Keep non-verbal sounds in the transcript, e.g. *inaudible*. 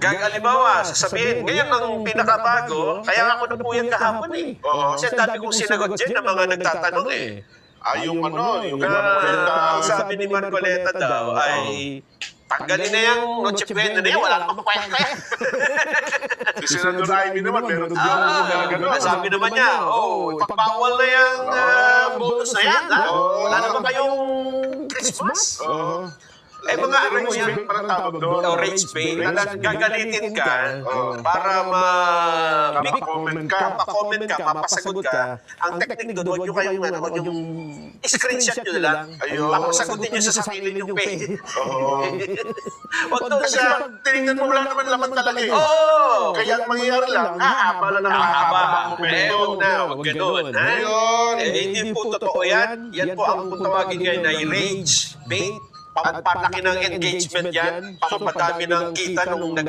Gagalibawa, sasabihin, ngayon ang pinakabago, kaya ako na po yan kahapon eh. Oo. Kasi ang dami kong sinagot dyan ng mga nagtatanong eh. Ah, yung ano, yung Ah, ang sabi ni Marcoleta daw ay tanggalin na yung Noche Buena na yan, wala namang kwenta. Si Senador Ivy naman, meron din Ah, mga gano'n. sabi naman niya, oh, ipagbawal na yung ah, bonus na yan? Wala naman kayong Christmas. Oo. Eh, mga ano yan, parang tawag doon. o rage bait, na gagalitin ka Oo. para ma Mapa-comment ka. mapa-comment ka, mapasagot ka. Ang technique doon, huwag nyo kayong ano, huwag yung screenshot nyo lang. Ayun. Tapos sagutin nyo sa sarili nyo page. Oo. *laughs* Huwag doon pag tinignan mo lang naman laman talaga eh. Oo! Kaya ang mangyayari lang, hahaba lang ng hahaba. Haba. Eh, huwag na, huwag ganun. Ayun. Eh, hindi po totoo yan. Yan po ang tawagin ngayon ay rage bait. Pampalaki ng engagement yan. Pampapadami ng kita nung nag